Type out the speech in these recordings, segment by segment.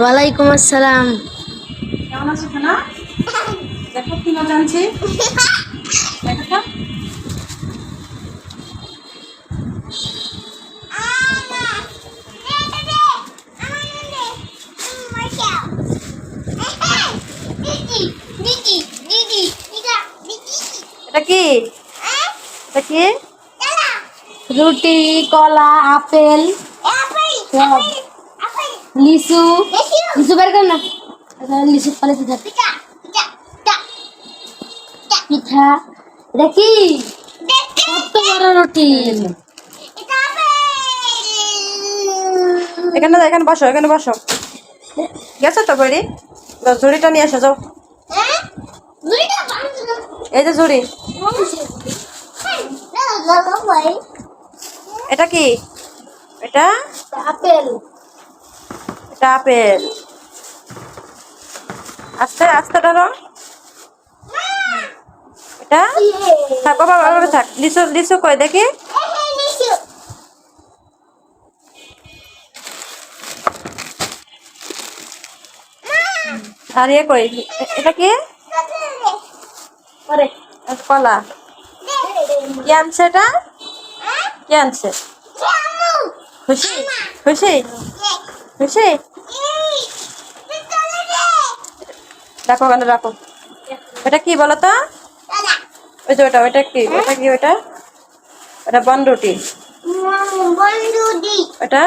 ওয়ালাইকুম আসসালাম। কেমন আছো খানা দেখো কি? মজা আনছি দেখো এটা কি? এটা কি রুটি কলা আপেল। লিচু লিচু বের কর না। এটা লিচু ফলে পিঠা পিঠা এটা কি? কত বড় রুটি। এখানে এখানে বসো এখানে বসো। গেছো তো বৈরি ঝুড়িটা নিয়ে এসো যাও। এই যে ঝুড়ি। এটা কি? এটা? আপেল। এটা আপেল। আস্তে আস্তে ধরো এটা? থাক বাবা থাক। লিচু লিচু কই দেখি। আর ইয়ে কই? এটা কি? কলা। কি আনছে এটা? কি আনছে? খুশি খুশি খুশি রাখো ওখানে রাখো? এটা কি বলো তো ওই যে ওটা ওইটা কি? ওটা কি ওটা? ওটা বনরুটি। ওটা?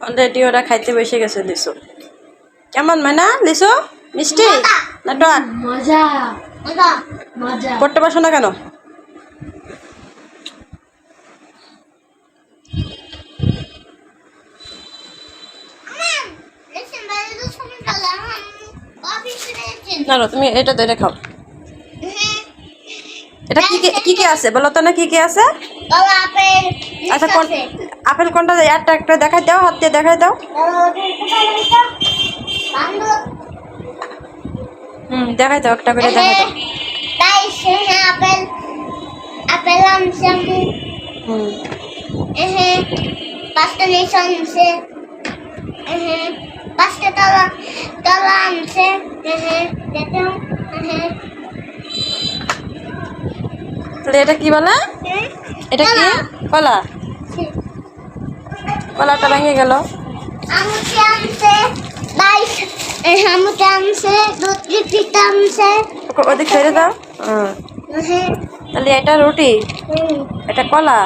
অলরেডি ওরা খাইতে বসে গেছে লিচু কেমন মানা লিচু মিষ্টি? না টক মজা। মজা। পড়তে বসো না কেন? না তুমি এটা ধরে খাও। এটা কি কি- কি কি আছে? বলো তো না কি কি আছে? আচ্ছা কোন আপেল কোনটা? একটা একটা দেখাই দাও হাত দিয়ে দেখাই দাও। হুম দেখাই দাও একটা করে দেখাই দাও। আপেল আপেল আনছে আমি। হুম। এহে পাঁচটা নিচে আনছে। এহে পাঁচটা তলা তলা আনছে। এহে দেখো এহে। তাহলে এটা কি বলে? এটা কি? কলা। কলাটা ভেঙে গেল। আমুটি আনছে? বাইশ। আমুটি আনছে দুধ পিঠা আনছে ওদিক ছেড়ে দাও। তাহলে এটা রুটি? এটা কলা?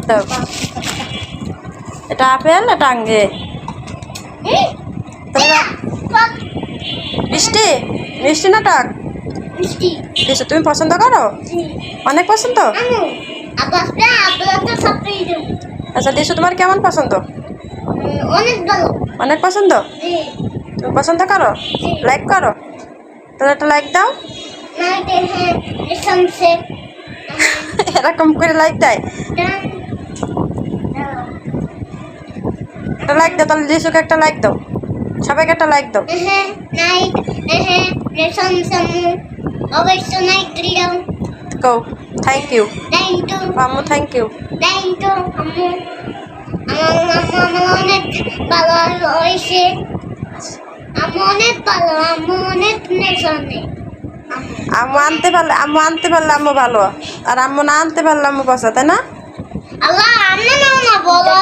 এটা এটা আপেল এটা আঙ্গে? মিষ্টি? মিষ্টি না টক? মিষ্টি। তুমি পছন্দ করো? অনেক পছন্দ? আচ্ছা লিচু তোমার কেমন পছন্দ? অনেক ভালো। অনেক পছন্দ? তুমি পছন্দ করো? লাইক করো? তাহলে একটা লাইক দাও। এসেছে এরকম করে লাইক দেয়। একটা লাইক দাও তাহলে লিচুকে একটা লাইক দাও। সবাইকে একটা লাইক দাও। থ্যাংক ইউ থ্যাংক ইউ আম্মু থ্যাংক ইউ থ্যাংক ইউ আম্মু আমার আমার অনেক ভালো হয়েছে আমি অনেক ভালো আমি অনেক নেশানে আম্মু আনতে পারলে, আম্মু আনতে পারলে আম্মু ভালো। আর আম্মু না আনতে পারলে আম্মু বসা তাই না? আল্লাহ আমি না বলো।